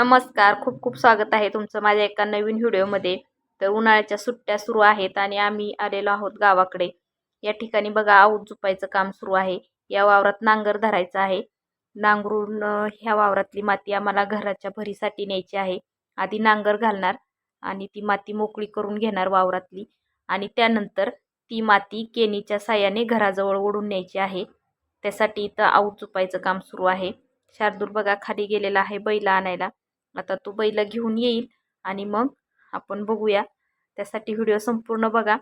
नमस्कार खूप खूप स्वागत आहे तुमचं माझ्या एका नवीन व्हिडिओमध्ये. तर उन्हाळ्याच्या सुट्ट्या सुरू आहेत आणि आम्ही आलेलो आहोत गावाकडे. या ठिकाणी बघा आऊत जुपायचं काम सुरू आहे. या वावरात नांगर धरायचं आहे. नांगरून ह्या वावरातली माती आम्हाला घराच्या भरीसाठी न्यायची आहे. आधी नांगर घालणार आणि ती माती मोकळी करून घेणार वावरातली आणि त्यानंतर ती माती केनीच्या साह्याने घराजवळ ओढून न्यायची आहे. त्यासाठी इथं आऊत जुपायचं काम सुरू आहे. शार्दूल बघा खाली गेलेला आहे बैला आणायला. आता तो बैल घेऊन येईल आणि मग आपण बघूया. त्यासाठी व्हिडिओ संपूर्ण बघा.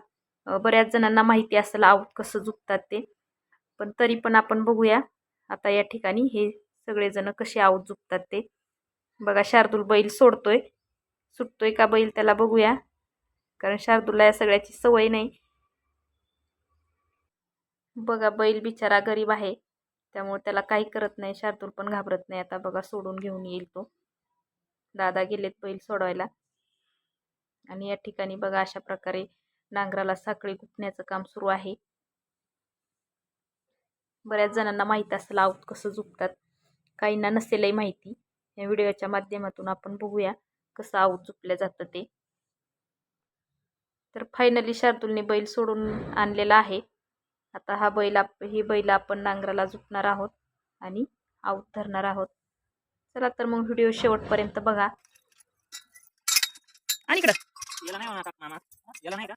बऱ्याच जणांना माहिती असेल आऊत कसं झुकतात ते. पण तरी पण आपण बघूया. आता या ठिकाणी हे सगळेजण कसे आऊत झुकतात ते. बघा शार्दूल बैल सोडतोय. सुटतोय का बैल त्याला बघूया. कारण शार्दूलला या सगळ्याची सवय नाही. बघा बैल बिचारा गरीब आहे. त्यामुळे त्याला काही करत नाही. शार्दूल पण घाबरत नाही. आता बघा सोडून घेऊन येईल तो. दादा गेलेत बैल सोडवायला. आणि या ठिकाणी बघा अशा प्रकारे नांगराला साखळी गुंफण्याचं काम सुरू आहे. बऱ्याच जणांना माहीत असेल आऊत कसं झुकतात. काहींना नसेलही माहिती. या व्हिडिओच्या माध्यमातून आपण बघूया कसं आऊत झुकलं जातं ते. तर फायनली शार्दूलने बैल सोडून आणलेला आहे. आता हा बैल आप ही बैल आपण नांगराला झुकणार आहोत आणि आऊत धरणार आहोत. चला तर मग व्हिडिओ शेवटपर्यंत बघा. आणि इकडं. याला नाही म्हणा मामा. याला नाही का?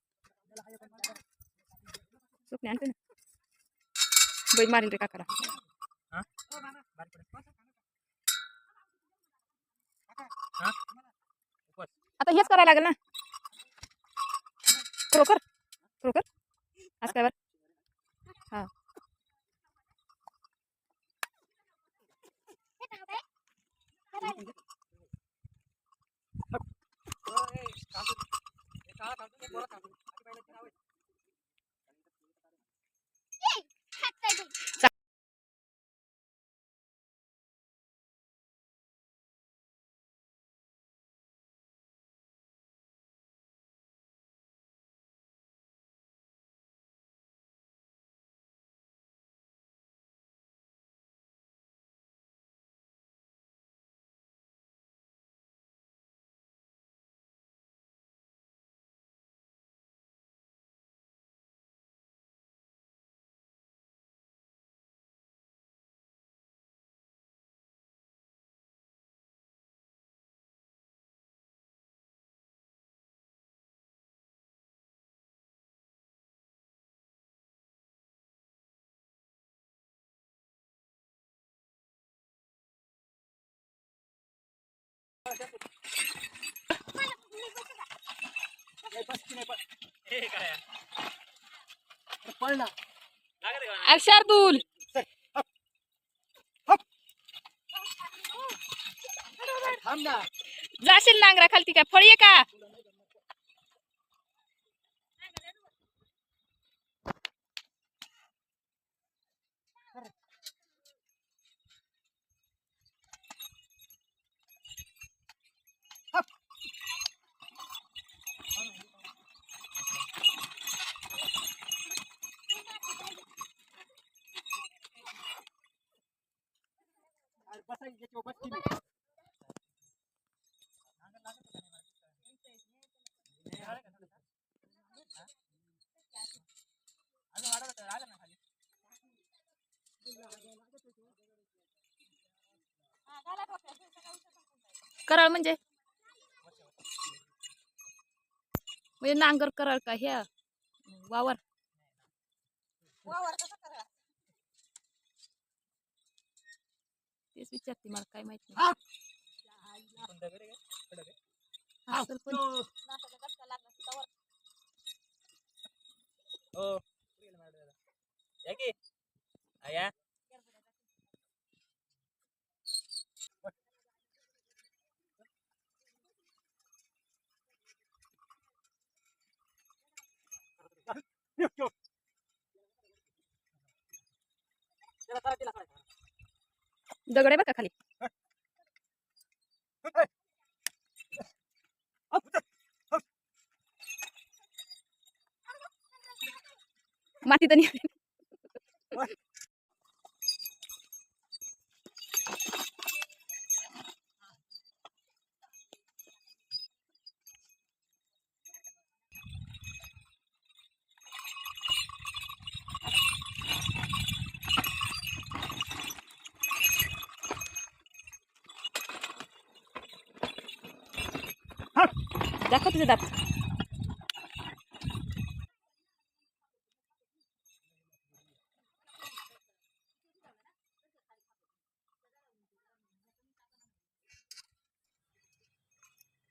सुकणे आणते ना. बैल मारेल रे काकाला. हा? हा? आता हेच करायला लागेल ना. खरोखर? खरोखर? आज काय बरं हा. हे शार्दूल जाशील नांगरा खालती काय? फळी का? कराळ म्हणजे? म्हणजे नांगर कराळ का ह्या? वावर. तेच विचारते मला काय माहीत नाही पण दगड आहे का? कडक दगड आहे बघा खाली. माती तर दाखव तुझे दात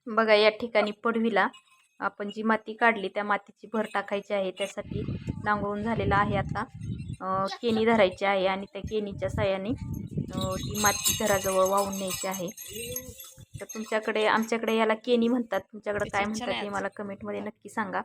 बघा या ठिकाणी पडवीला. आपण जी माती काढली त्या मातीची भर टाकायची आहे. त्यासाठी नांगरून झालेला आहे आता. केणी केनी धरायची आहे आणि त्या केनीच्या साह्याने ती माती घराजवळ वाहून न्यायची आहे. तर तुमच्याकडे आमच्याकडे याला केनी म्हणतात. तुमच्याकडे काय म्हणतात हे मला कमेंटमध्ये नक्की सांगा.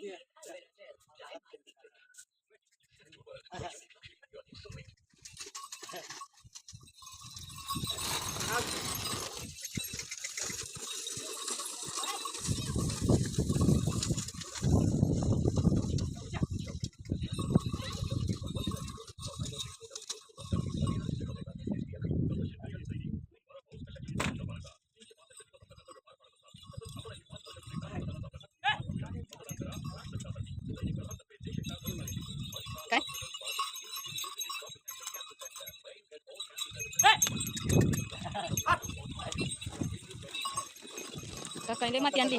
Yeah. माती आणली.